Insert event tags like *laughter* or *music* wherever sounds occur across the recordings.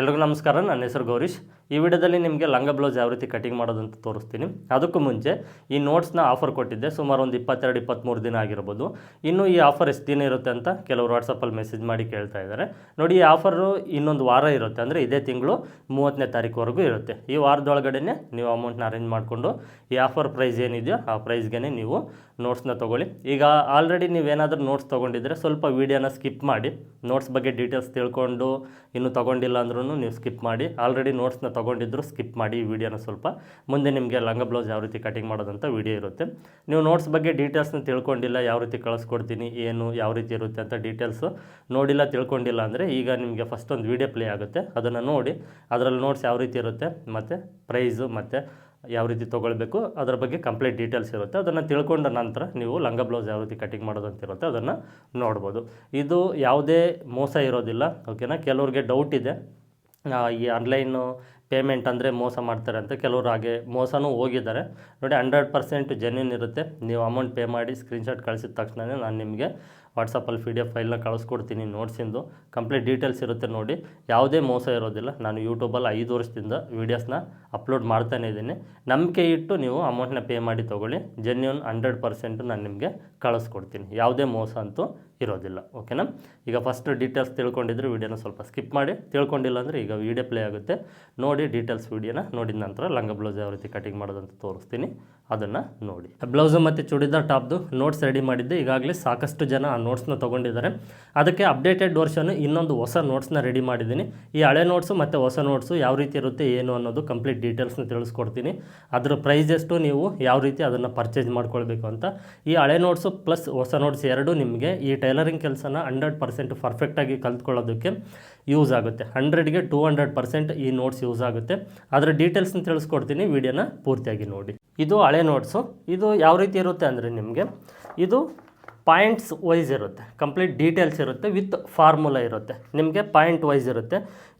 ಎಲ್ರಿಗೂ ನಮಸ್ಕಾರ, ನನ್ನ ಹೆಸರು ಗೌರೀಶ್. ಈ ವಿಡಿಯೋದಲ್ಲಿ ನಿಮಗೆ ಲಂಗ ಬ್ಲೌಸ್ ಯಾವ ರೀತಿ ಕಟಿಂಗ್ ಮಾಡೋದಂತ ತೋರಿಸ್ತೀನಿ. ಅದಕ್ಕೂ ಮುಂಚೆ ಈ ನೋಟ್ಸ್ನ ಆಫರ್ ಕೊಟ್ಟಿದ್ದೆ, ಸುಮಾರು ಒಂದು ಇಪ್ಪತ್ತೆರಡು, ಇಪ್ಪತ್ತ್ಮೂರು ದಿನ ಆಗಿರ್ಬೋದು. ಇನ್ನು ಈ ಆಫರ್ ಎಷ್ಟು ದಿನ ಇರುತ್ತೆ ಅಂತ ಕೆಲವರು ವಾಟ್ಸಪ್ಪಲ್ಲಿ ಮೆಸೇಜ್ ಮಾಡಿ ಕೇಳ್ತಾ ಇದ್ದಾರೆ. ನೋಡಿ, ಈ ಆಫರು ಇನ್ನೊಂದು ವಾರ ಇರುತ್ತೆ, ಅಂದರೆ ಇದೇ ತಿಂಗಳು ಮೂವತ್ತನೇ ತಾರೀಕುವರೆಗೂ ಇರುತ್ತೆ. ಈ ವಾರದೊಳಗಡೆ ನೀವು ಅಮೌಂಟ್ನ ಅರೇಂಜ್ ಮಾಡಿಕೊಂಡು ಈ ಆಫರ್ ಪ್ರೈಸ್ ಏನಿದೆಯೋ ಆ ಪ್ರೈಸ್ಗೆ ನೀವು ನೋಟ್ಸ್ನ ತೊಗೊಳ್ಳಿ. ಈಗ ಆಲ್ರೆಡಿ ನೀವೇನಾದರೂ ನೋಟ್ಸ್ ತೊಗೊಂಡಿದ್ರೆ ಸ್ವಲ್ಪ ವೀಡಿಯೋನ ಸ್ಕಿಪ್ ಮಾಡಿ. ನೋಟ್ಸ್ ಬಗ್ಗೆ ಡೀಟೇಲ್ಸ್ ತಿಳ್ಕೊಂಡು ಇನ್ನೂ ತೊಗೊಂಡಿಲ್ಲ ಅಂದ್ರೂ ನೀವು ಸ್ಕಿಪ್ ಮಾಡಿ. ಆಲ್ರೆಡಿ ನೋಟ್ಸ್ನ ತೊಗೊಂಡಿದ್ರು ಸ್ಕಿಪ್ ಮಾಡಿ ಈ ವಿಡಿಯೋನ ಸ್ವಲ್ಪ. ಮುಂದೆ ನಿಮಗೆ ಲಂಗ ಬ್ಲೌಸ್ ಯಾವ ರೀತಿ ಕಟಿಂಗ್ ಮಾಡೋದಂಥ ವಿಡಿಯೋ ಇರುತ್ತೆ. ನೀವು ನೋಟ್ಸ್ ಬಗ್ಗೆ ಡೀಟೇಲ್ಸ್ನ ತಿಳ್ಕೊಂಡಿಲ್ಲ, ಯಾವ ರೀತಿ ಕಳಿಸ್ಕೊಡ್ತೀನಿ, ಏನು, ಯಾವ ರೀತಿ ಇರುತ್ತೆ ಅಂತ ಡೀಟೇಲ್ಸು ನೋಡಿಲ್ಲ, ತಿಳ್ಕೊಂಡಿಲ್ಲ ಅಂದರೆ ಈಗ ನಿಮಗೆ ಫಸ್ಟ್ ಒಂದು ವೀಡಿಯೋ ಪ್ಲೇ ಆಗುತ್ತೆ. ಅದನ್ನು ನೋಡಿ. ಅದರಲ್ಲಿ ನೋಟ್ಸ್ ಯಾವ ರೀತಿ ಇರುತ್ತೆ, ಮತ್ತು ಪ್ರೈಸು ಮತ್ತು ಯಾವ ರೀತಿ ತೊಗೊಳ್ಬೇಕು, ಅದರ ಬಗ್ಗೆ ಕಂಪ್ಲೀಟ್ ಡೀಟೇಲ್ಸ್ ಇರುತ್ತೆ. ಅದನ್ನು ತಿಳ್ಕೊಂಡ ನಂತರ ನೀವು ಲಂಗ ಬ್ಲೌಸ್ ಯಾವ ರೀತಿ ಕಟಿಂಗ್ ಮಾಡೋದು ಇರುತ್ತೆ, ಅದನ್ನು ನೋಡ್ಬೋದು. ಇದು ಯಾವುದೇ ಮೋಸ ಇರೋದಿಲ್ಲ ಓಕೆನಾ ಕೆಲವ್ರಿಗೆ ಡೌಟ್ ಇದೆ. ಈ ಆನ್ಲೈನು ಪೇಮೆಂಟ್ ಅಂದರೆ ಮೋಸ ಮಾಡ್ತಾರೆ ಅಂತ ಕೆಲವರು ಹಾಗೆ ಮೋಸನೂ ಹೋಗಿದ್ದಾರೆ. ನೋಡಿ ಹಂಡ್ರೆಡ್ ಪರ್ಸೆಂಟ್ ಜೆನ್ಯೂನ್ ಇರುತ್ತೆ. ನೀವು ಅಮೌಂಟ್ ಪೇ ಮಾಡಿ ಸ್ಕ್ರೀನ್ಶಾಟ್ ಕಳಿಸಿದ ತಕ್ಷಣವೇ ನಾನು ನಿಮಗೆ ವಾಟ್ಸಪ್ಪಲ್ಲಿ ಪಿ ಡಿ ಎಫ್ ಫೈಲ್ನ ಕಳಿಸ್ಕೊಡ್ತೀನಿ ನೋಟ್ಸಿಂದು. ಕಂಪ್ಲೀಟ್ ಡೀಟೇಲ್ಸ್ ಇರುತ್ತೆ ನೋಡಿ. ಯಾವುದೇ ಮೋಸ ಇರೋದಿಲ್ಲ. ನಾನು ಯೂಟ್ಯೂಬಲ್ಲಿ ಐದು ವರ್ಷದಿಂದ ವೀಡಿಯೋಸ್ನ ಅಪ್ಲೋಡ್ ಮಾಡ್ತಾನೇ ಇದ್ದೀನಿ. ನಂಬಿಕೆ ಇಟ್ಟು ನೀವು ಅಮೌಂಟ್ನ ಪೇ ಮಾಡಿ ತೊಗೊಳ್ಳಿ. ಜೆನ್ಯೂನ್ ಹಂಡ್ರೆಡ್ ಪರ್ಸೆಂಟು ನಾನು ನಿಮಗೆ ಕಳಿಸ್ಕೊಡ್ತೀನಿ. ಯಾವುದೇ ಮೋಸ ಅಂತೂ ಇರೋದಿಲ್ಲ. ಓಕೆನಾ? ಈಗ ಫಸ್ಟ್ ಡೀಟೇಲ್ಸ್ ತಿಳ್ಕೊಂಡಿದ್ರೆ ವೀಡಿಯೋನ ಸ್ವಲ್ಪ ಸ್ಕಿಪ್ ಮಾಡಿ. ತಿಳ್ಕೊಂಡಿಲ್ಲ ಅಂದರೆ ಈಗ ವೀಡಿಯೋ ಪ್ಲೇ ಆಗುತ್ತೆ. ನೋಡಿ ಡೀಟೇಲ್ಸ್ ವೀಡಿಯೋನ ನೋಡಿದ ನಂತರ ಲಂಗ ಬ್ಲೌಸ್ ಯಾವ ರೀತಿ ಕಟಿಂಗ್ ಮಾಡೋದಂತ ತೋರಿಸ್ತೀನಿ. ಅದನ್ನು ನೋಡಿ. ಬ್ಲೌಸು ಮತ್ತು ಚೂಡಿದಾರ್ ಟಾಪ್ದು ನೋಟ್ಸ್ ರೆಡಿ ಮಾಡಿದ್ದೆ. ಈಗಾಗಲೇ ಸಾಕಷ್ಟು ಜನ ನೋಟ್ಸ್ನ ತೊಗೊಂಡಿದ್ದಾರೆ. ಅದಕ್ಕೆ ಅಪ್ಡೇಟೆಡ್ ವರ್ಷನ್ ಇನ್ನೊಂದು ಹೊಸ ನೋಟ್ಸ್ನ ರೆಡಿ ಮಾಡಿದ್ದೀನಿ. ಈ ಹಳೆ ನೋಟ್ಸು ಮತ್ತು ಹೊಸ ನೋಟ್ಸು ಯಾವ ರೀತಿ ಇರುತ್ತೆ, ಏನು ಅನ್ನೋದು ಕಂಪ್ಲೀಟ್ ಡೀಟೇಲ್ಸ್ನ ತಿಳಿಸ್ಕೊಡ್ತೀನಿ. ಅದರ ಪ್ರೈಸ್ ಎಷ್ಟು, ನೀವು ಯಾವ ರೀತಿ ಅದನ್ನು ಪರ್ಚೇಸ್ ಮಾಡ್ಕೊಳ್ಬೇಕು ಅಂತ. ಈ ಹಳೆ ನೋಟ್ಸು ಪ್ಲಸ್ ಹೊಸ ನೋಟ್ಸ್ ಎರಡು ನಿಮಗೆ ಈ ಟೈಲರಿಂಗ್ ಕೆಲಸನ ಹಂಡ್ರೆಡ್ ಪರ್ಸೆಂಟ್ ಪರ್ಫೆಕ್ಟಾಗಿ ಕಲ್ತ್ಕೊಳ್ಳೋದಕ್ಕೆ ಯೂಸ್ ಆಗುತ್ತೆ. ಹಂಡ್ರೆಡ್ಗೆ ಟೂ ಹಂಡ್ರೆಡ್ ಪರ್ಸೆಂಟ್ ಈ ನೋಟ್ಸ್ ಯೂಸ್ ಆಗುತ್ತೆ. ಅದರ ಡೀಟೇಲ್ಸ್ನ ತಿಳಿಸ್ಕೊಡ್ತೀನಿ ವಿಡಿಯೋನ ಪೂರ್ತಿಯಾಗಿ ನೋಡಿ. ಇದು ಹಳೆ ನೋಟ್ಸು ಇದು ಯಾವ ರೀತಿ ಇರುತ್ತೆ ಅಂದರೆ ನಿಮಗೆ, ಇದು ಪಾಯಿಂಟ್ಸ್ ವೈಸ್ ಇರುತ್ತೆ. ಕಂಪ್ಲೀಟ್ ಡೀಟೇಲ್ಸ್ ಇರುತ್ತೆ. ವಿತ್ ಫಾರ್ಮುಲಾ ಇರುತ್ತೆ. ನಿಮಗೆ ಪಾಯಿಂಟ್ ವೈಸ್ ಇರುತ್ತೆ.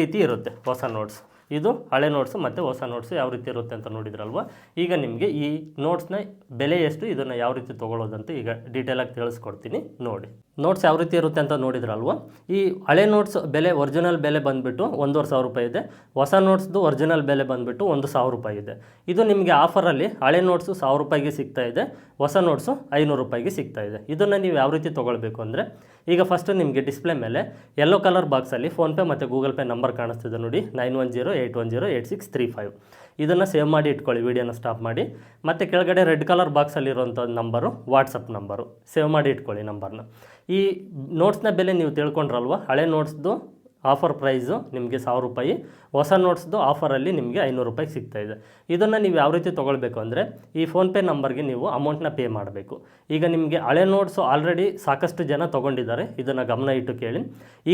ರೀತಿ ಇರುತ್ತೆ ಹೊಸ ನೋಟ್ಸ್ ಇದು ಹಳೆ ನೋಟ್ಸು ಮತ್ತು ಹೊಸ ನೋಟ್ಸು ಯಾವ ರೀತಿ ಇರುತ್ತೆ ಅಂತ ನೋಡಿದ್ರಲ್ವ? ಈಗ ನಿಮಗೆ ಈ ನೋಟ್ಸ್ನ ಬೆಲೆ ಎಷ್ಟು, ಇದನ್ನು ಯಾವ ರೀತಿ ತೊಗೊಳ್ಳೋದಂತ ಈಗ ಡೀಟೇಲಾಗಿ ತಿಳಿಸ್ಕೊಡ್ತೀನಿ ನೋಡಿ. ನೋಟ್ಸ್ ಯಾವ ರೀತಿ ಇರುತ್ತೆ ಅಂತ ನೋಡಿದ್ರಲ್ವ? ಈ ಹಳೆ ನೋಟ್ಸ್ ಬೆಲೆ ಒರಿಜಿನಲ್ ಬೆಲೆ ಬಂದುಬಿಟ್ಟು ಒಂದೂವರೆ ಸಾವಿರ ರೂಪಾಯಿ ಇದೆ. ಹೊಸ ನೋಟ್ಸ್ದು ಒರಿಜಿನಲ್ ಬೆಲೆ ಬಂದುಬಿಟ್ಟು ಒಂದು ಸಾವಿರ ರೂಪಾಯಿ ಇದೆ. ಇದು ನಿಮಗೆ ಆಫರಲ್ಲಿ ಹಳೆ ನೋಟ್ಸು ಸಾವಿರ ರೂಪಾಯಿಗೆ ಸಿಗ್ತಾ ಇದೆ, ಹೊಸ ನೋಟ್ಸು ಐನೂರು ರೂಪಾಯಿಗೆ ಸಿಗ್ತಾ ಇದೆ. ಇದನ್ನು ನೀವು ಯಾವ ರೀತಿ ತೊಗೊಳ್ಬೇಕು ಅಂದರೆ ಈಗ ಫಸ್ಟು ನಿಮಗೆ ಡಿಸ್ಪ್ಲೇ ಮೇಲೆ ಯೆಲ್ಲೋ ಕಲರ್ ಬಾಕ್ಸಲ್ಲಿ ಫೋನ್ಪೇ ಮತ್ತು ಗೂಗಲ್ ಪೇ ನಂಬರ್ ಕಾಣಿಸ್ತಿದೆ ನೋಡಿ nine one zero eight one zero eight six three five ಇದನ್ನು ಸೇವ್ ಮಾಡಿ ಇಟ್ಕೊಳ್ಳಿ, ವೀಡಿಯೋನ ಸ್ಟಾಪ್ ಮಾಡಿ. ಮತ್ತು ಕೆಳಗಡೆ ರೆಡ್ ಕಲರ್ ಬಾಕ್ಸಲ್ಲಿರುವಂಥ ನಂಬರು ವಾಟ್ಸಪ್ ನಂಬರು ಸೇವ್ ಮಾಡಿ ಇಟ್ಕೊಳ್ಳಿ ನಂಬರ್ನ ಈ ನೋಟ್ಸ್ನ ಬೆಲೆ ನೀವು ತಿಳ್ಕೊಂಡ್ರಲ್ವ, ಹಳೆ ನೋಟ್ಸ್ದು ಆಫರ್ ಪ್ರೈಸು ನಿಮಗೆ ಸಾವಿರ ರೂಪಾಯಿ ಹೊಸ ನೋಟ್ಸ್ದು ಆಫರಲ್ಲಿ ನಿಮಗೆ ಐನೂರು ರೂಪಾಯಿಗೆ ಇದೆ. ಇದನ್ನು ನೀವು ಯಾವ ರೀತಿ ತೊಗೊಳ್ಬೇಕು ಅಂದರೆ ಈ ಫೋನ್ಪೇ ನಂಬರ್ಗೆ ನೀವು ಅಮೌಂಟ್ನ ಪೇ ಮಾಡಬೇಕು. ಈಗ ನಿಮಗೆ ಹಳೆ ನೋಟ್ಸು ಆಲ್ರೆಡಿ ಸಾಕಷ್ಟು ಜನ ತೊಗೊಂಡಿದ್ದಾರೆ. ಇದನ್ನು ಗಮನ ಇಟ್ಟು ಕೇಳಿ.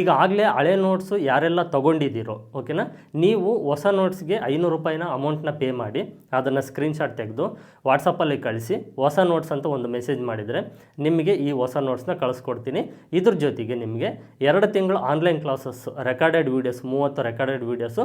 ಈಗ ಆಗಲೇ ಹಳೆ ನೋಟ್ಸು ಯಾರೆಲ್ಲ ತೊಗೊಂಡಿದ್ದೀರೋ, ಓಕೆನಾ? ನೀವು ಹೊಸ ನೋಟ್ಸ್ಗೆ ಐನೂರು ರೂಪಾಯಿನ ಅಮೌಂಟ್ನ ಪೇ ಮಾಡಿ ಅದನ್ನು ಸ್ಕ್ರೀನ್ಶಾಟ್ ತೆಗೆದು ವಾಟ್ಸಪ್ಪಲ್ಲಿ ಕಳಿಸಿ, ಹೊಸ ನೋಟ್ಸ್ ಅಂತ ಒಂದು ಮೆಸೇಜ್ ಮಾಡಿದರೆ ನಿಮಗೆ ಈ ಹೊಸ ನೋಟ್ಸ್ನ ಕಳಿಸ್ಕೊಡ್ತೀನಿ. ಇದ್ರ ಜೊತೆಗೆ ನಿಮಗೆ ಎರಡು ತಿಂಗಳು ಆನ್ಲೈನ್ ಕ್ಲಾಸಸ್, ರೆಕಾರ್ಡೆಡ್ ವೀಡಿಯೋಸ್, ಮೂವತ್ತು ರೆಕಾರ್ಡೆಡ್ ವೀಡಿಯೋಸು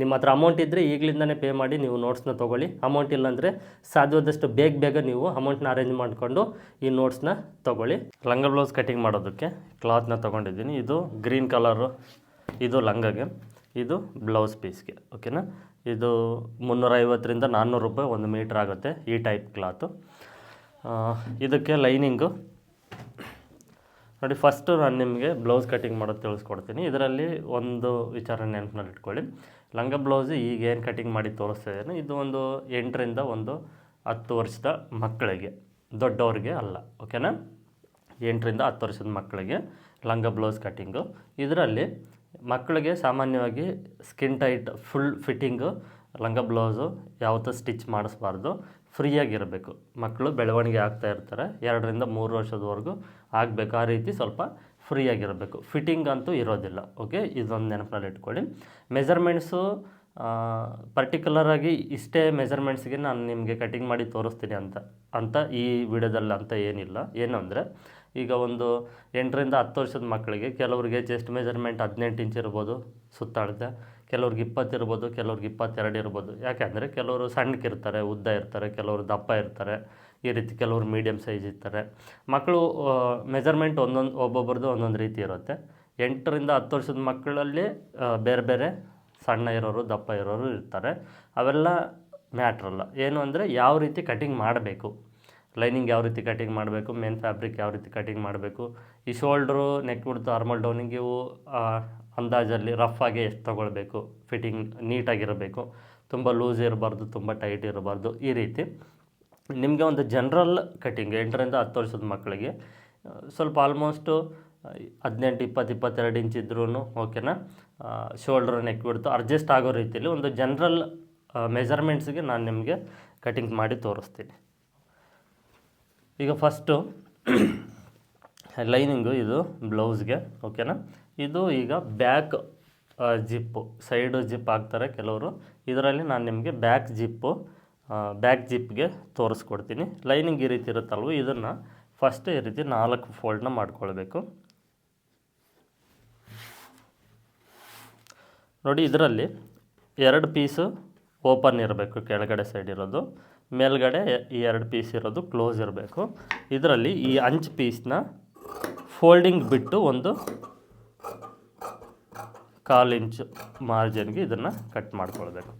ನಿಮ್ಮ ಹತ್ರ ಅಮೌಂಟ್ ಇದ್ದರೆ ಈಗಲಿಂದನೇ ಪೇ ಮಾಡಿ ನೀವು ನೋಟ್ಸ್ನ ತೊಗೊಳ್ಳಿ. ಅಮೌಂಟ್ ಇಲ್ಲಾಂದರೆ ಸಾಧ್ಯವಾದಷ್ಟು ಬೇಗ ಬೇಗ ನೀವು ಅಮೌಂಟ್ನ ಅರೇಂಜ್ ಮಾಡಿಕೊಂಡು ಈ ನೋಟ್ಸ್ನ ತೊಗೊಳ್ಳಿ. ಲಂಗ ಬ್ಲೌಸ್ ಕಟಿಂಗ್ ಮಾಡೋದಕ್ಕೆ ಕ್ಲಾತ್ನ ತೊಗೊಂಡಿದ್ದೀನಿ. ಇದು ಗ್ರೀನ್ ಕಲರು ಇದು ಲಂಗಗೆ, ಇದು ಬ್ಲೌಸ್ ಪೀಸ್ಗೆ ಓಕೆನಾ ಇದು ಮುನ್ನೂರೈವತ್ತರಿಂದ ನಾನ್ನೂರು ರೂಪಾಯಿ ಒಂದು ಮೀಟ್ರ್ ಆಗುತ್ತೆ ಈ ಟೈಪ್ ಕ್ಲಾತು ಇದಕ್ಕೆ ಲೈನಿಂಗು ನೋಡಿ ಫಸ್ಟು ನಾನು ನಿಮಗೆ ಬ್ಲೌಸ್ ಕಟಿಂಗ್ ಮಾಡೋದು ತಿಳಿಸ್ಕೊಡ್ತೀನಿ. ಇದರಲ್ಲಿ ಒಂದು ವಿಚಾರ ನೆನಪಿನಲ್ಲಿ ಇಟ್ಕೊಳ್ಳಿ ಲಂಗ ಬ್ಲೌಸ್ ಈಗ ಏನು ಕಟಿಂಗ್ ಮಾಡಿ ತೋರಿಸ್ತಾ ಇದ್ದೇನೆ. ಇದು ಒಂದು ಎಂಟರಿಂದ ಒಂದು ಹತ್ತು ವರ್ಷದ ಮಕ್ಕಳಿಗೆ, ದೊಡ್ಡವ್ರಿಗೆ ಅಲ್ಲ ಓಕೆನಾ ಎಂಟರಿಂದ ಹತ್ತು ವರ್ಷದ ಮಕ್ಕಳಿಗೆ ಲಂಗ ಬ್ಲೌಸ್ ಕಟ್ಟಿಂಗು ಇದರಲ್ಲಿ ಮಕ್ಕಳಿಗೆ ಸಾಮಾನ್ಯವಾಗಿ ಸ್ಕಿನ್ ಟೈಟ್ ಫುಲ್ ಫಿಟ್ಟಿಂಗು ಲಂಗ ಬ್ಲೌಸು ಯಾವತ್ತೂ ಸ್ಟಿಚ್ ಮಾಡಿಸ್ಬಾರ್ದು. ಫ್ರೀಯಾಗಿರಬೇಕು. ಮಕ್ಕಳು ಬೆಳವಣಿಗೆ ಆಗ್ತಾ ಇರ್ತಾರೆ. ಎರಡರಿಂದ ಮೂರು ವರ್ಷದವರೆಗೂ ಆಗಬೇಕು. ಆ ರೀತಿ ಸ್ವಲ್ಪ ಫ್ರೀಯಾಗಿರಬೇಕು ಫಿಟ್ಟಿಂಗ್ ಅಂತೂ ಇರೋದಿಲ್ಲ. ಓಕೆ? ಇದೊಂದು ನೆನಪಿನಲ್ಲಿ ಇಟ್ಕೊಳ್ಳಿ. ಮೆಜರ್ಮೆಂಟ್ಸು ಪರ್ಟಿಕ್ಯುಲರಾಗಿ ಇಷ್ಟೇ ಮೆಜರ್ಮೆಂಟ್ಸ್ಗೆ ನಾನು ನಿಮಗೆ ಕಟಿಂಗ್ ಮಾಡಿ ತೋರಿಸ್ತೀನಿ ಅಂತ ಅಂತ ಈ ವಿಡಿಯೋದಲ್ಲಿ ಅಂತ ಏನಿಲ್ಲ. ಏನು ಅಂದರೆ ಈಗ ಒಂದು ಎಂಟರಿಂದ ಹತ್ತು ವರ್ಷದ ಮಕ್ಕಳಿಗೆ ಕೆಲವರಿಗೆ ಚೆಸ್ಟ್ ಮೆಜರ್ಮೆಂಟ್ ಹದಿನೆಂಟು ಇಂಚ್ ಇರ್ಬೋದು ಸುತ್ತಾಡುತ್ತೆ ಕೆಲವ್ರಿಗೆ ಇಪ್ಪತ್ತು ಇರ್ಬೋದು, ಕೆಲವ್ರಿಗೆ ಇಪ್ಪತ್ತೆರಡು ಇರ್ಬೋದು. ಯಾಕೆಂದರೆ ಕೆಲವರು ಸಣ್ಣಕ್ಕಿರ್ತಾರೆ, ಉದ್ದ ಇರ್ತಾರೆ, ಕೆಲವರು ದಪ್ಪ ಇರ್ತಾರೆ. ಈ ರೀತಿ ಕೆಲವರು ಮೀಡಿಯಮ್ ಸೈಜ್ ಇರ್ತಾರೆ. ಮಕ್ಕಳು ಮೆಜರ್ಮೆಂಟ್ ಒಂದೊಂದು ಒಬ್ಬೊಬ್ರದ್ದು ಒಂದೊಂದು ರೀತಿ ಇರುತ್ತೆ. ಎಂಟರಿಂದ ಹತ್ತು ವರ್ಷದ ಮಕ್ಕಳಲ್ಲಿ ಬೇರೆ ಬೇರೆ ಸಣ್ಣ ಇರೋರು, ದಪ್ಪ ಇರೋರು ಇರ್ತಾರೆ. ಅವೆಲ್ಲ ಮ್ಯಾಟ್ರಲ್ಲ ಏನು ಅಂದರೆ ಯಾವ ರೀತಿ ಕಟಿಂಗ್ ಮಾಡಬೇಕು. ಲೈನಿಂಗ್ ಯಾವ ರೀತಿ ಕಟಿಂಗ್ ಮಾಡಬೇಕು ಮೇನ್ ಫ್ಯಾಬ್ರಿಕ್ ಯಾವ ರೀತಿ ಕಟಿಂಗ್ ಮಾಡಬೇಕು. ಈ shoulder neck width armhole downing ಇವು ಅಂದಾಜಲ್ಲಿ ರಫ್ ಆಗಿ ಎಷ್ಟು ತೊಗೊಳ್ಬೇಕು ಫಿಟ್ಟಿಂಗ್ ನೀಟಾಗಿರಬೇಕು. ತುಂಬ ಲೂಸ್ ಇರಬಾರ್ದು, ತುಂಬ ಟೈಟ್ ಇರಬಾರ್ದು, ಈ ರೀತಿ. ನಿಮಗೆ ಒಂದು ಜನರಲ್ ಕಟ್ಟಿಂಗ್ ಎಂಟರಿಂದ ಹತ್ತು ವರ್ಷದ ಮಕ್ಕಳಿಗೆ ಸ್ವಲ್ಪ ಆಲ್ಮೋಸ್ಟು ಹದಿನೆಂಟು, ಇಪ್ಪತ್ತು, ಇಪ್ಪತ್ತೆರಡು ಇಂಚ್ ಇದ್ರೂ ಓಕೆನಾ ಶೋಲ್ಡ್ರ್ ನೆಕ್ ಬಿಡ್ತು ಅಡ್ಜಸ್ಟ್ ಆಗೋ ರೀತಿಯಲ್ಲಿ ಒಂದು ಜನರಲ್ ಮೆಜರ್ಮೆಂಟ್ಸ್ಗೆ ನಾನು ನಿಮಗೆ ಕಟಿಂಗ್ ಮಾಡಿ ತೋರಿಸ್ತೀನಿ. ಈಗ ಫಸ್ಟು ಲೈನಿಂಗು *coughs* ಇದು ಬ್ಲೌಸ್ಗೆ ಓಕೆನಾ ಇದು ಈಗ ಬ್ಯಾಕ್ ಜಿಪ್ಪು ಸೈಡು ಜಿಪ್ ಹಾಕ್ತಾರೆ ಕೆಲವರು. ಇದರಲ್ಲಿ ನಾನು ನಿಮಗೆ ಬ್ಯಾಕ್ ಜಿಪ್ಪು ಬ್ಯಾಕ್ ಜಿಪ್ಗೆ ತೋರಿಸ್ಕೊಡ್ತೀನಿ. ಲೈನಿಂಗ್ ಈ ರೀತಿ ಇರುತ್ತಲ್ವ, ಇದನ್ನು ಫಸ್ಟ್ ಈ ರೀತಿ ನಾಲ್ಕು ಫೋಲ್ಡ್ನ ಮಾಡ್ಕೊಳ್ಬೇಕು. ನೋಡಿ, ಇದರಲ್ಲಿ ಎರಡು ಪೀಸು ಓಪನ್ ಇರಬೇಕು, ಕೆಳಗಡೆ ಸೈಡ್ ಇರೋದು. ಮೇಲ್ಗಡೆ ಈ ಎರಡು ಪೀಸ್ ಇರೋದು ಕ್ಲೋಸ್ ಇರಬೇಕು. ಇದರಲ್ಲಿ ಈ ಅಂಚು ಪೀಸ್ನ ಫೋಲ್ಡಿಂಗ್ ಬಿಟ್ಟು ಒಂದು ಕಾಲು ಇಂಚು ಮಾರ್ಜಿನ್ಗೆ ಇದನ್ನು ಕಟ್ ಮಾಡ್ಕೊಳ್ಬೇಕು.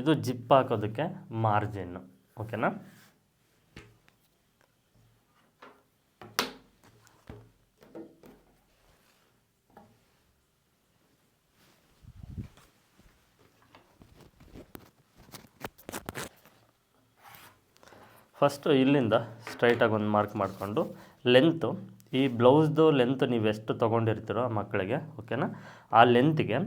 ಇದು ಜಿಪ್ ಹಾಕೋದಕ್ಕೆ ಮಾರ್ಜಿನ್ನು ಓಕೆನಾ? ಫಸ್ಟು ಇಲ್ಲಿಂದ ಸ್ಟ್ರೈಟಾಗಿ ಒಂದು ಮಾರ್ಕ್ ಮಾಡಿಕೊಂಡು ಲೆಂತು ಈ ಬ್ಲೌಸ್ದು ಲೆಂತ್ ನೀವು ಎಷ್ಟು ತೊಗೊಂಡಿರ್ತೀರೋ ಮಕ್ಕಳಿಗೆ, ಓಕೆನಾ? ಆ ಲೆಂತ್ಗೆ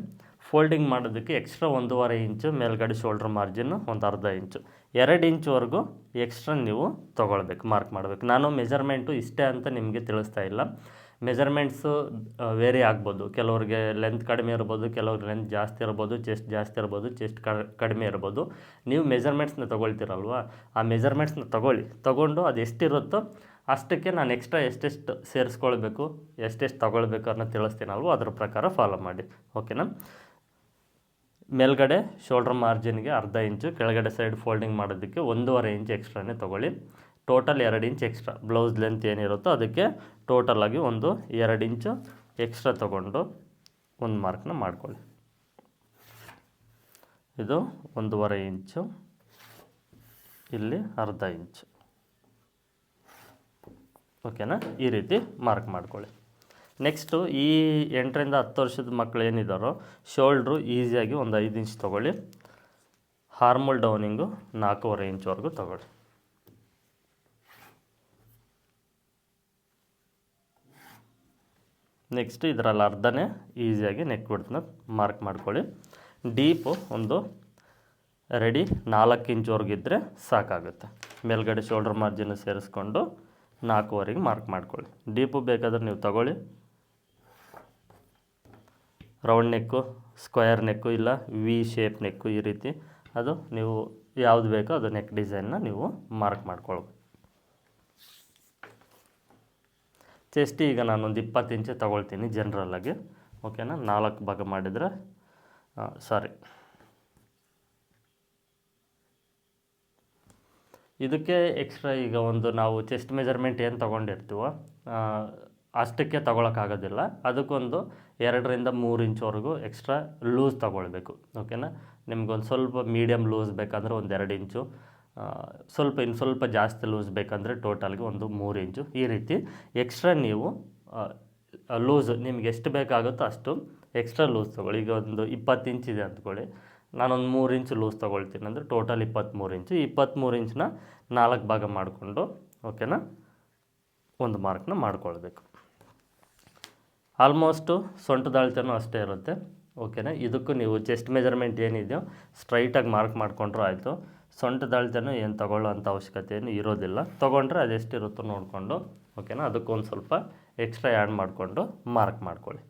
ಫೋಲ್ಡಿಂಗ್ ಮಾಡೋದಕ್ಕೆ ಎಕ್ಸ್ಟ್ರಾ ಒಂದೂವರೆ ಇಂಚು ಮೇಲ್ಗಡೆ ಶೋಲ್ಡ್ರ್ ಮಾರ್ಜಿನ್ನು ಒಂದು ಅರ್ಧ ಇಂಚು. ಎರಡು ಇಂಚುವರೆಗೂ ಎಕ್ಸ್ಟ್ರಾ ನೀವು ತೊಗೊಳ್ಬೇಕು ಮಾರ್ಕ್ ಮಾಡಬೇಕು. ನಾನು ಮೆಜರ್ಮೆಂಟು ಇಷ್ಟೇ ಅಂತ ನಿಮಗೆ ತಿಳಿಸ್ತಾ ಇಲ್ಲ. ಮೆಜರ್ಮೆಂಟ್ಸು ವೇರಿ ಆಗ್ಬೋದು. ಕೆಲವ್ರಿಗೆ ಲೆಂತ್ ಕಡಿಮೆ ಇರ್ಬೋದು, ಕೆಲವ್ರಿಗೆ ಲೆಂತ್ ಜಾಸ್ತಿ ಇರ್ಬೋದು ಚೆಸ್ಟ್ ಜಾಸ್ತಿ ಇರ್ಬೋದು ಚೆಸ್ಟ್ ಕಡಿಮೆ ಇರ್ಬೋದು. ನೀವು ಮೆಜರ್ಮೆಂಟ್ಸ್ನ ತೊಗೊಳ್ತೀರಲ್ವ? ಆ ಮೆಜರ್ಮೆಂಟ್ಸ್ನ ತೊಗೊಳ್ಳಿ. ತೊಗೊಂಡು ಅದು ಎಷ್ಟಿರುತ್ತೋ ಅಷ್ಟಕ್ಕೆ ನಾನು ಎಕ್ಸ್ಟ್ರಾ ಎಷ್ಟೆಷ್ಟು ಸೇರಿಸ್ಕೊಳ್ಬೇಕು, ಎಷ್ಟೆಷ್ಟು ತೊಗೊಳ್ಬೇಕು ಅನ್ನೋ ತಿಳಿಸ್ತೀನಲ್ವೋ? ಅದ್ರ ಪ್ರಕಾರ ಫಾಲೋ ಮಾಡಿ. ಓಕೆನಾ ಮೇಲ್ಗಡೆ ಶೋಲ್ಡ್ರ್ ಮಾರ್ಜಿನ್ಗೆ ಅರ್ಧ ಇಂಚು, ಕೆಳಗಡೆ ಸೈಡ್ ಫೋಲ್ಡಿಂಗ್ ಮಾಡೋದಕ್ಕೆ ಒಂದೂವರೆ ಇಂಚ್ ಎಕ್ಸ್ಟ್ರಾನೇ ತೊಗೊಳ್ಳಿ. ಟೋಟಲ್ ಎರಡು ಇಂಚ್ ಎಕ್ಸ್ಟ್ರಾ ಬ್ಲೌಸ್ ಲೆಂತ್ ಏನಿರುತ್ತೋ ಅದಕ್ಕೆ ಟೋಟಲಾಗಿ ಒಂದು ಎರಡು ಇಂಚು ಎಕ್ಸ್ಟ್ರಾ ತೊಗೊಂಡು ಒಂದು ಮಾರ್ಕ್ನ ಮಾಡ್ಕೊಳ್ಳಿ. ಇದು ಒಂದೂವರೆ ಇಂಚು, ಇಲ್ಲಿ ಅರ್ಧ ಇಂಚು. ಓಕೆನಾ ಈ ರೀತಿ ಮಾರ್ಕ್ ಮಾಡ್ಕೊಳ್ಳಿ. ನೆಕ್ಸ್ಟು ಈ ಎಂಟರಿಂದ ಹತ್ತು ವರ್ಷದ ಮಕ್ಕಳು ಏನಿದ್ದಾರೋ ಶೋಲ್ಡ್ರು ಈಸಿಯಾಗಿ ಒಂದು ಐದು ಇಂಚ್ ತೊಗೊಳ್ಳಿ. ಹಾರ್ಮಲ್ ಡೌನಿಂಗು ನಾಲ್ಕೂವರೆ ಇಂಚ್ವರೆಗೂ ತೊಗೊಳ್ಳಿ. ನೆಕ್ಸ್ಟ್ ಇದರಲ್ಲಿ ಅರ್ಧನೇ ಈಸಿಯಾಗಿ ನೆಕ್ ಬಿಡ್ತನ ಮಾರ್ಕ್ ಮಾಡ್ಕೊಳ್ಳಿ. ಡೀಪು ಒಂದು ರೆಡಿ ನಾಲ್ಕು ಇಂಚ್ವರೆಗಿದ್ದರೆ ಸಾಕಾಗುತ್ತೆ. ಮೇಲ್ಗಡೆ ಶೋಲ್ಡ್ರ್ ಮಾರ್ಜಿನ್ ಸೇರಿಸ್ಕೊಂಡು ನಾಲ್ಕೂವರೆಗೆ ಮಾರ್ಕ್ ಮಾಡ್ಕೊಳ್ಳಿ. ಡೀಪು ಬೇಕಾದ್ರೆ ನೀವು ತಗೊಳ್ಳಿ. ರೌಂಡ್ ನೆಕ್ಕು, ಸ್ಕ್ವೇರ್ ನೆಕ್ಕು ಇಲ್ಲ ವಿ ಶೇಪ್ ನೆಕ್ಕು ಈ ರೀತಿ. ಅದು ನೀವು ಯಾವುದು ಬೇಕೋ ಅದು ನೆಕ್ ಡಿಸೈನ್ನ ನೀವು ಮಾರ್ಕ್ ಮಾಡ್ಕೊಳ್ಬೇಕು. ಚೆಸ್ಟ್ ಈಗ ನಾನೊಂದು ಇಪ್ಪತ್ತು ಇಂಚೆ ತೊಗೊಳ್ತೀನಿ ಜನ್ರಲ್ಲಾಗಿ ಓಕೆನಾ ನಾಲ್ಕು ಭಾಗ ಮಾಡಿದರೆ ಸಾರಿ ಇದಕ್ಕೆ ಎಕ್ಸ್ಟ್ರಾ ಈಗ ಒಂದು ನಾವು ಚೆಸ್ಟ್ ಮೆಜರ್ಮೆಂಟ್ ಏನು ತೊಗೊಂಡಿರ್ತೀವೋ ಅಷ್ಟಕ್ಕೆ ತೊಗೊಳಕ್ಕಾಗೋದಿಲ್ಲ. ಅದಕ್ಕೊಂದು ಎರಡರಿಂದ ಮೂರು ಇಂಚ್ವರೆಗೂ ಎಕ್ಸ್ಟ್ರಾ ಲೂಸ್ ತೊಗೊಳ್ಬೇಕು. ಓಕೆನಾ ನಿಮ್ಗೊಂದು ಸ್ವಲ್ಪ ಮೀಡಿಯಮ್ ಲೂಸ್ ಬೇಕಂದ್ರೆ ಒಂದು ಎರಡು ಇಂಚು. ಸ್ವಲ್ಪ ಇನ್ನು ಸ್ವಲ್ಪ ಜಾಸ್ತಿ ಲೂಸ್ ಬೇಕಂದರೆ ಟೋಟಲ್ಗೆ ಒಂದು ಮೂರು ಇಂಚು. ಈ ರೀತಿ ಎಕ್ಸ್ಟ್ರಾ ನೀವು ಲೂಸ್ ನಿಮ್ಗೆ ಎಷ್ಟು ಬೇಕಾಗುತ್ತೋ ಅಷ್ಟು ಎಕ್ಸ್ಟ್ರಾ ಲೂಸ್ ತೊಗೊಳ್ಳಿ. ಈಗ ಒಂದು ಇಪ್ಪತ್ತು ಇಂಚ್ ಇದೆ ಅಂದ್ಕೊಳ್ಳಿ. ನಾನೊಂದು ಮೂರು ಇಂಚ್ ಲೂಸ್ ತೊಗೊಳ್ತೀನಿ ಅಂದರೆ ಟೋಟಲ್ ಇಪ್ಪತ್ತ್ಮೂರು ಇಂಚು. ಇಪ್ಪತ್ತ್ಮೂರು ಇಂಚನ್ನ ನಾಲ್ಕು ಭಾಗ ಮಾಡಿಕೊಂಡು ಓಕೆನಾ ಒಂದು ಮಾರ್ಕ್ನ ಮಾಡ್ಕೊಳ್ಬೇಕು. ಆಲ್ಮೋಸ್ಟು ಸೊಂಟದ ಅಳತೆನೂ ಅಷ್ಟೇ ಇರುತ್ತೆ. ಓಕೆನಾ? ಇದಕ್ಕೂ ನೀವು ಚೆಸ್ಟ್ ಮೆಜರ್ಮೆಂಟ್ ಏನಿದೆಯೋ ಸ್ಟ್ರೈಟಾಗಿ ಮಾರ್ಕ್ ಮಾಡಿಕೊಂಡ್ರೂ ಆಯಿತು. ಸೊಂಟದ ಅಳತೆನೂ ಏನು ತಗೊಳ್ಳೋ ಅಂಥ ಅವಶ್ಯಕತೆ ಏನು ಇರೋದಿಲ್ಲ. ತೊಗೊಂಡ್ರೆ ಅದೆಷ್ಟಿರುತ್ತೋ ನೋಡಿಕೊಂಡು, ಓಕೆನಾ? ಅದಕ್ಕೊಂದು ಸ್ವಲ್ಪ ಎಕ್ಸ್ಟ್ರಾ ಆ್ಯಡ್ ಮಾಡಿಕೊಂಡು ಮಾರ್ಕ್ ಮಾಡ್ಕೊಳ್ಳಿ.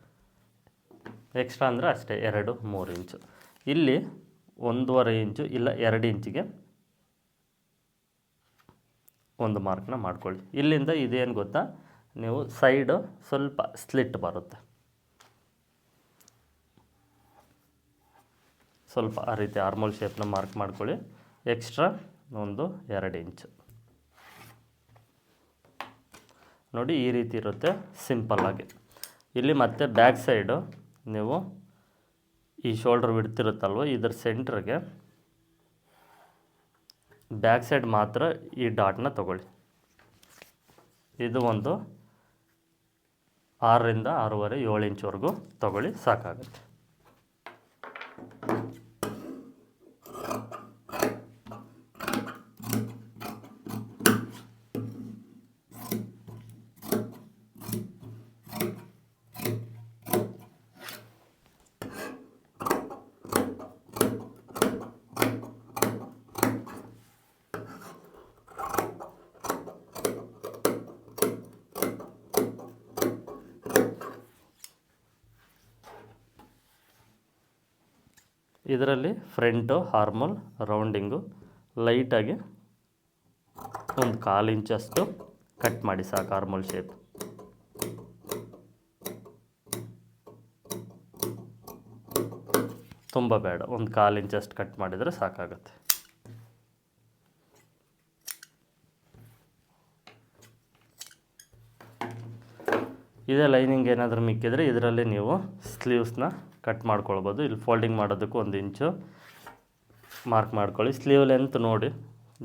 ಎಕ್ಸ್ಟ್ರಾ ಅಂದರೆ ಅಷ್ಟೇ, ಎರಡು, ಮೂರು ಇಂಚು. ಇಲ್ಲಿ ಒಂದೂವರೆ ಇಂಚು ಇಲ್ಲ, ಎರಡು ಇಂಚಿಗೆ ಒಂದು ಮಾರ್ಕ್ನ ಮಾಡ್ಕೊಳ್ಳಿ. ಇಲ್ಲಿಂದ ಇದೇನು ಗೊತ್ತಾ? ನೀವು ಸೈಡು ಸ್ವಲ್ಪ ಸ್ಲಿಟ್ ಬರುತ್ತೆ. ಸ್ವಲ್ಪ ಆ ರೀತಿ ಆರ್ಮೋಲ್ ಶೇಪ್ನ ಮಾರ್ಕ್ ಮಾಡ್ಕೊಳ್ಳಿ. ಎಕ್ಸ್ಟ್ರಾ ಒಂದು ಎರಡು ಇಂಚು ನೋಡಿ ಈ ರೀತಿ ಇರುತ್ತೆ ಸಿಂಪಲ್ಲಾಗಿ ಇಲ್ಲಿ ಮತ್ತೆ ಬ್ಯಾಕ್ ಸೈಡು ನೀವು ಈ ಶೋಲ್ಡ್ರ್ ಬಿಡ್ತಿರುತ್ತಲ್ವ ಇದರ ಸೆಂಟ್ರಿಗೆ ಬ್ಯಾಕ್ ಸೈಡ್ ಮಾತ್ರ ಈ ಡಾಟ್ನ ತಗೊಳ್ಳಿ. ಇದು ಒಂದು ಆರರಿಂದ ಆರೂವರೆ ಏಳು ಇಂಚ್ವರೆಗೂ ತಗೊಳ್ಳಿ ಸಾಕಾಗುತ್ತೆ. ಇದರಲ್ಲಿ ಫ್ರಂಟು, ಹಾರ್ಮೋಲ್, ರೌಂಡಿಂಗು, ಲೈಟಾಗಿ ಒಂದು ಕಾಲು ಇಂಚಷ್ಟು ಕಟ್ ಮಾಡಿ ಸಾಕು ಹಾರ್ಮೋಲ್ ಶೇಪ್. ತುಂಬ ಬೇಡ, ಒಂದು ಕಾಲು ಇಂಚಷ್ಟು ಕಟ್ ಮಾಡಿದರೆ ಸಾಕಾಗುತ್ತೆ. ಇದೇ ಲೈನಿಂಗ್ ಏನಾದರೂ ಮಿಕ್ಕಿದರೆ ಇದರಲ್ಲಿ ನೀವು ಸ್ಲೀವ್ಸ್ನ ಕಟ್ ಮಾಡ್ಕೊಳ್ಬೋದು. ಇಲ್ಲಿ ಫೋಲ್ಡಿಂಗ್ ಮಾಡೋದಕ್ಕೂ ಒಂದು ಇಂಚು ಮಾರ್ಕ್ ಮಾಡ್ಕೊಳ್ಳಿ. ಸ್ಲೀವ್ ಲೆಂತ್ ನೋಡಿ.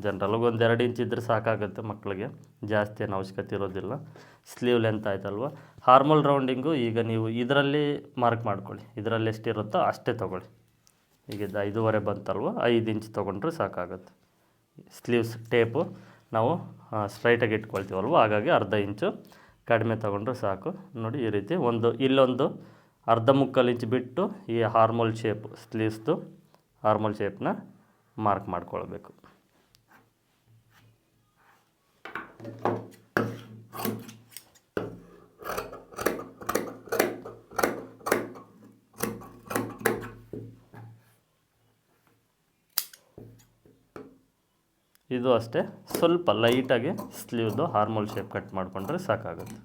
ಜನರಲ್ಗೆ ಒಂದು ಎರಡು ಇಂಚ್ ಇದ್ದರೆ ಸಾಕಾಗುತ್ತೆ ಮಕ್ಕಳಿಗೆ ಜಾಸ್ತಿ ಏನು ಅವಶ್ಯಕತೆ ಇರೋದಿಲ್ಲ. ಸ್ಲೀವ್ ಲೆಂತ್ ಆಯ್ತಲ್ವ? ಹಾರ್ಮಲ್ ರೌಂಡಿಂಗು ಈಗ ನೀವು ಇದರಲ್ಲಿ ಮಾರ್ಕ್ ಮಾಡ್ಕೊಳ್ಳಿ. ಇದರಲ್ಲಿ ಎಷ್ಟಿರುತ್ತೋ ಅಷ್ಟೇ ತೊಗೊಳ್ಳಿ. ಈಗ ಇದು ಐದೂವರೆ ಬಂತಲ್ವ? ಐದು ಇಂಚ್ ತೊಗೊಂಡ್ರೆ ಸಾಕಾಗುತ್ತೆ. ಸ್ಲೀವ್ಸ್ ಟೇಪು ನಾವು ಸ್ಟ್ರೈಟಾಗಿ ಇಟ್ಕೊಳ್ತೀವಲ್ವ? ಹಾಗಾಗಿ ಅರ್ಧ ಇಂಚು ಕಡಿಮೆ ತೊಗೊಂಡ್ರೆ ಸಾಕು. ನೋಡಿ ಈ ರೀತಿ ಒಂದು, ಇಲ್ಲೊಂದು ಅರ್ಧ ಮುಕ್ಕಾಲು ಇಂಚ್ ಬಿಟ್ಟು ಈ ಹಾರ್ಮೋಲ್ ಶೇಪ್ ಸ್ಲೀವ್ಸ್ದು ಹಾರ್ಮೋಲ್ ಶೇಪ್ನ ಮಾರ್ಕ್ ಮಾಡ್ಕೊಳ್ಬೇಕು. ಇದು ಅಷ್ಟೇ, ಸ್ವಲ್ಪ ಲೈಟಾಗಿ ಸ್ಲೀವ್ದು ಹಾರ್ಮೋಲ್ ಶೇಪ್ ಕಟ್ ಮಾಡಿಕೊಂಡ್ರೆ ಸಾಕಾಗುತ್ತೆ.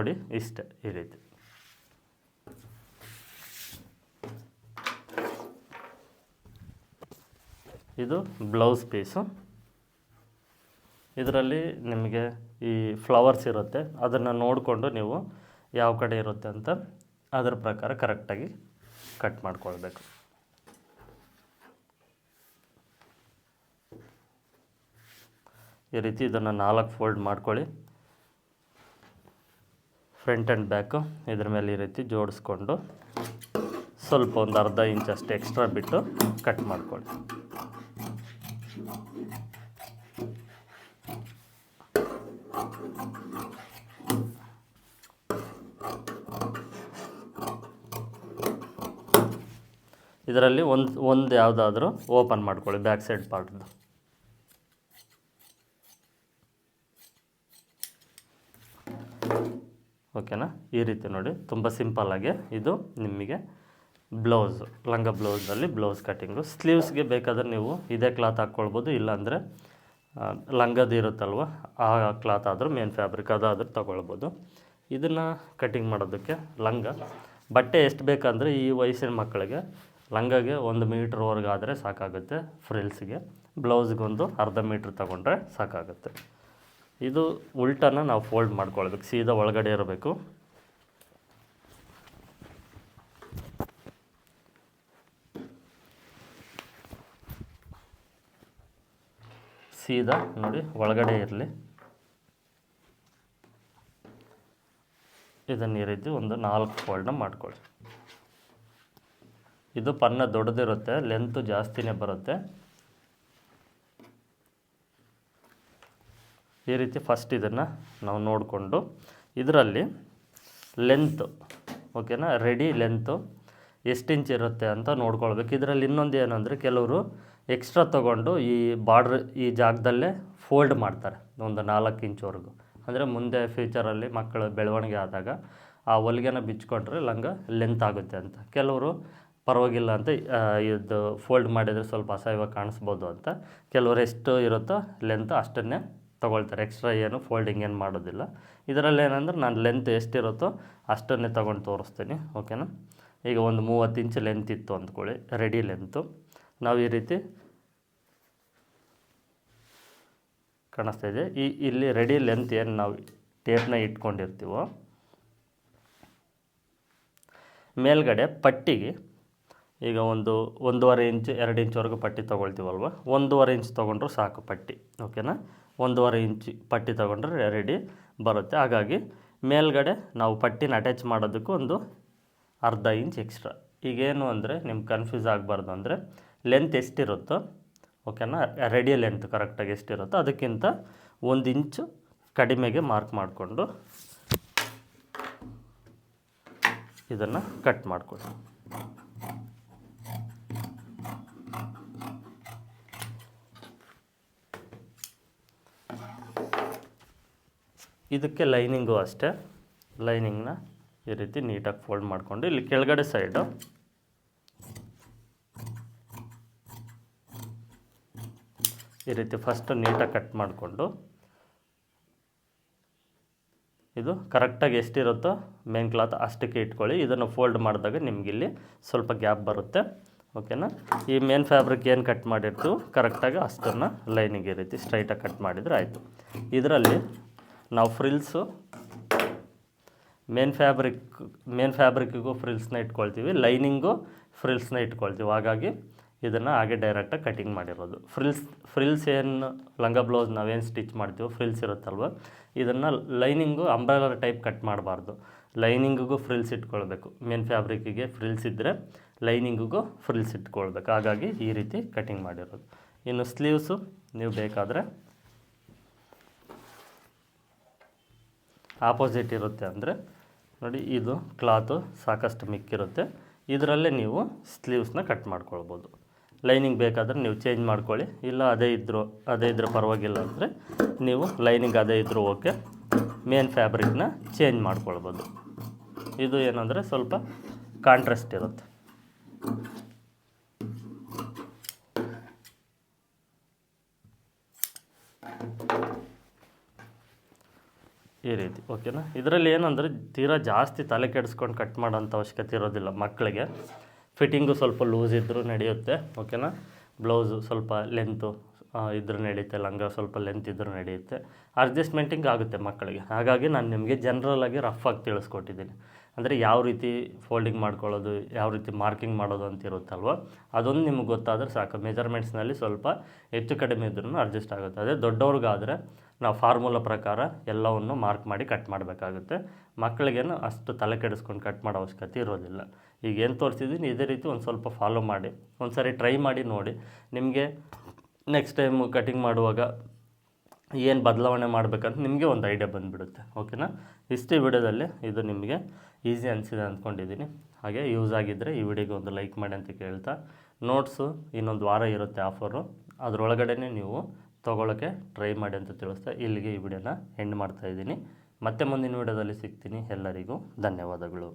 ನೋಡಿ, ಇಷ್ಟೇ ಈ ರೀತಿ. ಇದು ಬ್ಲೌಸ್ ಪೀಸು. ಇದರಲ್ಲಿ ನಿಮಗೆ ಈ ಫ್ಲವರ್ಸ್ ಇರುತ್ತೆ. ಅದನ್ನು ನೋಡಿಕೊಂಡು ನೀವು ಯಾವ ಕಡೆ ಇರುತ್ತೆ ಅಂತ ಅದರ ಪ್ರಕಾರ ಕರೆಕ್ಟಾಗಿ ಕಟ್ ಮಾಡ್ಕೊಳ್ಬೇಕು. ಈ ರೀತಿ ಇದನ್ನು ನಾಲ್ಕು ಫೋಲ್ಡ್ ಮಾಡ್ಕೊಳ್ಳಿ. ಫ್ರಂಟ್ ಆ್ಯಂಡ್ ಬ್ಯಾಕು ಇದ್ರ ಮೇಲೆ ಈ ರೀತಿ ಜೋಡಿಸ್ಕೊಂಡು ಸ್ವಲ್ಪ ಒಂದು ಅರ್ಧ ಇಂಚ್ ಅಷ್ಟು ಎಕ್ಸ್ಟ್ರಾ ಬಿಟ್ಟು ಕಟ್ ಮಾಡ್ಕೊಳ್ಳಿ. ಇದರಲ್ಲಿ ಒಂದು ಒಂದು ಯಾವುದಾದ್ರೂ ಓಪನ್ ಮಾಡ್ಕೊಳ್ಳಿ ಬ್ಯಾಕ್ ಸೈಡ್ ಪಾರ್ಟ್ದು. ಓಕೆನಾ? ಈ ರೀತಿ ನೋಡಿ, ತುಂಬ ಸಿಂಪಲ್ಲಾಗಿ ಇದು ನಿಮಗೆ ಬ್ಲೌಸ್, ಲಂಗ ಬ್ಲೌಸಲ್ಲಿ ಬ್ಲೌಸ್ ಕಟ್ಟಿಂಗು. ಸ್ಲೀವ್ಸ್ಗೆ ಬೇಕಾದರೆ ನೀವು ಇದೇ ಕ್ಲಾತ್ ಹಾಕ್ಕೊಳ್ಬೋದು, ಇಲ್ಲಾಂದರೆ ಲಂಗದ್ದು ಲಂಗದ ಇರುತ್ತಲ್ವ, ಆ ಕ್ಲಾತ್ ಆದರೂ ಮೇನ್ ಫ್ಯಾಬ್ರಿಕ್ ಅದಾದರೂ ತೊಗೊಳ್ಬೋದು. ಇದನ್ನು ಕಟ್ಟಿಂಗ್ ಮಾಡೋದಕ್ಕೆ ಲಂಗ. ಬಟ್ಟೆ ಎಷ್ಟು ಬೇಕಂದರೆ ಈ ವಯಸ್ಸಿನ ಮಕ್ಕಳಿಗೆ ಲಂಗಗೆ ಒಂದು ಮೀಟ್ರ್ವರೆಗೆ ಆದರೆ ಸಾಕಾಗುತ್ತೆ, ಫ್ರಿಲ್ಸ್ಗೆ. ಬ್ಲೌಸ್ಗೊಂದು ಅರ್ಧ ಮೀಟ್ರ್ ತಗೊಂಡ್ರೆ ಸಾಕಾಗುತ್ತೆ. ಇದು ಉಲ್ಟನ ನಾವು ಫೋಲ್ಡ್ ಮಾಡ್ಕೊಳ್ಬೇಕು ಸೀದಾ ಒಳಗಡೆ ಇರಬೇಕು. ಸೀದಾ ನೋಡಿ ಒಳಗಡೆ ಇರಲಿ. ಇದನ್ನು ಈ ರೀತಿ ಒಂದು ನಾಲ್ಕು ಫೋಲ್ಡ್ನ ಮಾಡ್ಕೊಳ್ಳಿ. ಇದು ಪನ್ನ ದೊಡ್ಡದಿರುತ್ತೆ ಲೆಂತು ಜಾಸ್ತಿನೇ ಬರುತ್ತೆ. ಈ ರೀತಿ ಫಸ್ಟ್ ಇದನ್ನು ನಾವು ನೋಡಿಕೊಂಡು ಇದರಲ್ಲಿ ಲೆಂತ್ ಓಕೆನಾ ರೆಡಿ ಲೆಂತು ಎಷ್ಟು ಇಂಚ್ ಇರುತ್ತೆ ಅಂತ ನೋಡ್ಕೊಳ್ಬೇಕು. ಇದರಲ್ಲಿ ಇನ್ನೊಂದು ಏನಂದರೆ ಕೆಲವರು ಎಕ್ಸ್ಟ್ರಾ ತೊಗೊಂಡು ಈ ಬಾರ್ಡ್ರ್ ಈ ಜಾಗದಲ್ಲೇ ಫೋಲ್ಡ್ ಮಾಡ್ತಾರೆ ಒಂದು ನಾಲ್ಕು ಇಂಚ್ವರೆಗೂ ಅಂದರೆ ಮುಂದೆ ಫ್ಯೂಚರಲ್ಲಿ ಮಕ್ಕಳು ಬೆಳವಣಿಗೆ ಆದಾಗ ಆ ಹೊಲಿಗೆನ ಬಿಚ್ಕೊಂಡ್ರೆ ಲಂಗ ಲೆಂತ್ ಆಗುತ್ತೆ ಅಂತ. ಕೆಲವರು ಪರವಾಗಿಲ್ಲ ಅಂತ ಇದು ಫೋಲ್ಡ್ ಮಾಡಿದರೆ ಸ್ವಲ್ಪ ಅಸಹ್ಯವಾಗಿ ಕಾಣಿಸ್ಬೋದು ಅಂತ. ಕೆಲವರು ಎಷ್ಟು ಇರುತ್ತೋ ಲೆಂತ್ ಅಷ್ಟನ್ನೇ ತೊಗೊಳ್ತಾರೆ. ಎಕ್ಸ್ಟ್ರಾ ಏನು ಫೋಲ್ಡಿಂಗ್ ಏನು ಮಾಡೋದಿಲ್ಲ. ಇದರಲ್ಲಿ ಏನಂದ್ರೆ ನಾನು ಲೆಂತ್ ಎಷ್ಟಿರುತ್ತೋ ಅಷ್ಟನ್ನೇ ತೊಗೊಂಡು ತೋರಿಸ್ತೀನಿ. ಓಕೆನಾ ಈಗ ಒಂದು ಮೂವತ್ತು ಇಂಚ್ ಲೆಂತ್ ಇತ್ತು ಅಂದ್ಕೊಳ್ಳಿ. ರೆಡಿ ಲೆಂತು ನಾವು ಈ ರೀತಿ ಕಾಣಿಸ್ತಾ ಇದೆ. ಈ ಇಲ್ಲಿ ರೆಡಿ ಲೆಂತ್ ಏನು ನಾವು ಟೇಪ್ನ ಇಟ್ಕೊಂಡಿರ್ತೀವೋ, ಮೇಲ್ಗಡೆ ಪಟ್ಟಿಗೆ ಈಗ ಒಂದು ಒಂದೂವರೆ ಇಂಚ್ ಎರಡು ಇಂಚ್ವರೆಗೂ ಪಟ್ಟಿ ತೊಗೊಳ್ತೀವಲ್ವ? ಒಂದೂವರೆ ಇಂಚ್ ತೊಗೊಂಡ್ರು ಸಾಕು ಪಟ್ಟಿ. ಓಕೆನಾ ಒಂದೂವರೆ ಇಂಚ್ ಪಟ್ಟಿ ತೊಗೊಂಡ್ರೆ ರೆಡಿ ಬರುತ್ತೆ. ಹಾಗಾಗಿ ಮೇಲ್ಗಡೆ ನಾವು ಪಟ್ಟಿನ ಅಟ್ಯಾಚ್ ಮಾಡೋದಕ್ಕೂ ಒಂದು ಅರ್ಧ ಇಂಚ್ ಎಕ್ಸ್ಟ್ರಾ ಈಗೇನು ಅಂದರೆ ನಿಮ್ಗೆ ಕನ್ಫ್ಯೂಸ್ ಆಗಬಾರ್ದು ಅಂದರೆ ಲೆಂತ್ ಎಷ್ಟಿರುತ್ತೋ ಓಕೆನಾ ರೆಡಿ ಲೆಂತ್ ಕರೆಕ್ಟಾಗಿ ಎಷ್ಟಿರುತ್ತೋ ಅದಕ್ಕಿಂತ ಒಂದು ಇಂಚು ಕಡಿಮೆಗೆ ಮಾರ್ಕ್ ಮಾಡಿಕೊಂಡು ಇದನ್ನು ಕಟ್ ಮಾಡ್ಕೊಳ್ಳಿ. ಇದಕ್ಕೆ ಲೈನಿಂಗು ಅಷ್ಟೇ. ಲೈನಿಂಗ್ನ ಈ ರೀತಿ ನೀಟಾಗಿ ಫೋಲ್ಡ್ ಮಾಡಿಕೊಂಡು ಇಲ್ಲಿ ಕೆಳಗಡೆ ಸೈಡು. ಈ ರೀತಿ ಫಸ್ಟ್ ನೀಟಾಗಿ ಕಟ್ ಮಾಡಿಕೊಂಡು. ಇದು ಕರೆಕ್ಟಾಗಿ ಎಷ್ಟಿರುತ್ತೋ ಮೇನ್ ಕ್ಲಾತ್ ಅಷ್ಟಕ್ಕೆ ಇಟ್ಕೊಳ್ಳಿ. ಇದನ್ನು ಫೋಲ್ಡ್ ಮಾಡಿದಾಗ ನಿಮಗಿಲ್ಲಿ ಸ್ವಲ್ಪ ಗ್ಯಾಪ್ ಬರುತ್ತೆ. ಓಕೆನಾ? ಈ ಮೇನ್ ಫ್ಯಾಬ್ರಿಕ್ ಏನು ಕಟ್ ಮಾಡಿರ್ತೀವಿ ಕರೆಕ್ಟಾಗಿ ಅಷ್ಟನ್ನು ಲೈನಿಂಗ್ ಈ ರೀತಿ ಸ್ಟ್ರೈಟಾಗಿ ಕಟ್ ಮಾಡಿದರೆ ಆಯಿತು. ಇದರಲ್ಲಿ ನಾವು ಫ್ರಿಲ್ಸು ಮೇನ್ ಫ್ಯಾಬ್ರಿಕ್ ಮೇನ್ ಫ್ಯಾಬ್ರಿಕ್ಕಿಗೂ ಫ್ರಿಲ್ಸ್ನ ಇಟ್ಕೊಳ್ತೀವಿ. ಲೈನಿಂಗು ಫ್ರಿಲ್ಸ್ನ ಇಟ್ಕೊಳ್ತೀವಿ. ಹಾಗಾಗಿ ಇದನ್ನು ಹಾಗೆ ಡೈರೆಕ್ಟಾಗಿ ಕಟಿಂಗ್ ಮಾಡಿರೋದು. ಫ್ರಿಲ್ಸ್ ಫ್ರಿಲ್ಸ್ ಏನು ಲಂಗ ಬ್ಲೌಸ್ ನಾವೇನು ಸ್ಟಿಚ್ ಮಾಡ್ತೀವೋ ಫ್ರಿಲ್ಸ್ ಇರುತ್ತಲ್ವ? ಇದನ್ನು ಲೈನಿಂಗು ಅಂಬ್ರೆಲರ್ ಟೈಪ್ ಕಟ್ ಮಾಡಬಾರ್ದು. ಲೈನಿಂಗಿಗೂ ಫ್ರಿಲ್ಸ್ ಇಟ್ಕೊಳ್ಬೇಕು. ಮೇನ್ ಫ್ಯಾಬ್ರಿಕ್ಕಿಗೆ ಫ್ರಿಲ್ಸ್ ಇದ್ದರೆ ಲೈನಿಂಗಿಗೂ ಫ್ರಿಲ್ಸ್ ಇಟ್ಕೊಳ್ಬೇಕು. ಹಾಗಾಗಿ ಈ ರೀತಿ ಕಟಿಂಗ್ ಮಾಡಿರೋದು. ಇನ್ನು ಸ್ಲೀವ್ಸು ನೀವು ಬೇಕಾದರೆ ಆಪೋಸಿಟ್ ಇರುತ್ತೆ ಅಂದರೆ ನೋಡಿ ಇದು ಕ್ಲಾತು ಸಾಕಷ್ಟು ಮಿಕ್ಕಿರುತ್ತೆ. ಇದರಲ್ಲೇ ನೀವು ಸ್ಲೀವ್ಸ್ನ ಕಟ್ ಮಾಡ್ಕೊಳ್ಬೋದು. ಲೈನಿಂಗ್ ಬೇಕಾದರೆ ನೀವು ಚೇಂಜ್ ಮಾಡ್ಕೊಳ್ಳಿ. ಇಲ್ಲ ಅದೇ ಇದ್ದರೂ ಅದೇ ಇದ್ದರೆ ಪರವಾಗಿಲ್ಲ ಅಂದರೆ ನೀವು ಲೈನಿಂಗ್ ಅದೇ ಇದ್ದರೂ ಓಕೆ ಮೇನ್ ಫ್ಯಾಬ್ರಿಕ್ನ ಚೇಂಜ್ ಮಾಡ್ಕೊಳ್ಬೋದು. ಇದು ಏನಂದರೆ ಸ್ವಲ್ಪ ಕಾಂಟ್ರಾಸ್ಟ್ ಇರುತ್ತೆ. ಈ ರೀತಿ. ಓಕೆನಾ? ಇದರಲ್ಲಿ ಏನಂದರೆ ತೀರಾ ಜಾಸ್ತಿ ತಲೆ ಕೆಡಿಸ್ಕೊಂಡು ಕಟ್ ಮಾಡೋಂಥ ಅವಶ್ಯಕತೆ ಇರೋದಿಲ್ಲ ಮಕ್ಕಳಿಗೆ. ಫಿಟ್ಟಿಂಗು ಸ್ವಲ್ಪ ಲೂಸ್ ಇದ್ದರೂ ನಡೆಯುತ್ತೆ, ಓಕೆನಾ? ಬ್ಲೌಸು ಸ್ವಲ್ಪ ಲೆಂತು ಇದ್ರೂ ನಡೆಯುತ್ತೆ, ಲಂಗ ಸ್ವಲ್ಪ ಲೆಂತ್ ಇದ್ರೂ ನಡೆಯುತ್ತೆ. ಅಡ್ಜಸ್ಟ್ಮೆಂಟಿಂಗ್ ಆಗುತ್ತೆ ಮಕ್ಕಳಿಗೆ. ಹಾಗಾಗಿ ನಾನು ನಿಮಗೆ ಜನ್ರಲಾಗಿ ರಫ್ ಆಗಿ ತಿಳಿಸ್ಕೊಟ್ಟಿದ್ದೀನಿ. ಅಂದರೆ ಯಾವ ರೀತಿ ಫೋಲ್ಡಿಂಗ್ ಮಾಡ್ಕೊಳ್ಳೋದು, ಯಾವ ರೀತಿ ಮಾರ್ಕಿಂಗ್ ಮಾಡೋದು ಅಂತ ಇರುತ್ತಲ್ವ? ಅದೊಂದು ನಿಮ್ಗೆ ಗೊತ್ತಾದರೆ ಸಾಕು. ಮೆಜರ್ಮೆಂಟ್ಸ್ನಲ್ಲಿ ಸ್ವಲ್ಪ ಹೆಚ್ಚು ಕಡಿಮೆ ಇದ್ರೂ ಅಡ್ಜಸ್ಟ್ ಆಗುತ್ತೆ. ಅದೇ ದೊಡ್ಡವ್ರಿಗಾದರೆ ನಾವು ಫಾರ್ಮುಲಾ ಪ್ರಕಾರ ಎಲ್ಲವನ್ನು ಮಾರ್ಕ್ ಮಾಡಿ ಕಟ್ ಮಾಡಬೇಕಾಗುತ್ತೆ. ಮಕ್ಕಳಿಗೇನು ಅಷ್ಟು ತಲೆ ಕೆಡಿಸ್ಕೊಂಡು ಕಟ್ ಮಾಡೋ ಅವಶ್ಯಕತೆ ಇರೋದಿಲ್ಲ. ಈಗ ಏನು ತೋರಿಸಿದ್ದೀನಿ ಇದೇ ರೀತಿ ಒಂದು ಸ್ವಲ್ಪ ಫಾಲೋ ಮಾಡಿ ಒಂದು ಸಾರಿ ಟ್ರೈ ಮಾಡಿ ನೋಡಿ. ನಿಮಗೆ ನೆಕ್ಸ್ಟ್ ಟೈಮ್ ಕಟಿಂಗ್ ಮಾಡುವಾಗ ಏನು ಬದಲಾವಣೆ ಮಾಡಬೇಕಂತ ನಿಮಗೆ ಒಂದು ಐಡಿಯಾ ಬಂದುಬಿಡುತ್ತೆ ಓಕೆನಾ ಇಷ್ಟೇ ವಿಡಿಯೋದಲ್ಲಿ ಇದು ನಿಮಗೆ ಈಸಿ ಅನಿಸಿದೆ ಅಂದ್ಕೊಂಡಿದ್ದೀನಿ ಹಾಗೆ ಯೂಸ್ ಆಗಿದ್ದರೆ ಈ ವಿಡಿಯೋಗೆ ಒಂದು ಲೈಕ್ ಮಾಡಿ ಅಂತ ಕೇಳ್ತಾ. ನೋಟ್ಸು ಇನ್ನೊಂದು ವಾರ ಇರುತ್ತೆ ಆಫರು ಅದರೊಳಗಡೆ ನೀವು ತೊಗೊಳಕ್ಕೆ ಟ್ರೈ ಮಾಡಿ ಅಂತ ತಿಳಿಸ್ತಾ ಇಲ್ಲಿಗೆ ಈ ವಿಡಿಯೋನ ಎಂಡ್ ಮಾಡ್ತಾಯಿದ್ದೀನಿ ಮತ್ತೆ ಮುಂದಿನ ವಿಡಿಯೋದಲ್ಲಿ ಸಿಗ್ತೀನಿ. ಎಲ್ಲರಿಗೂ ಧನ್ಯವಾದಗಳು.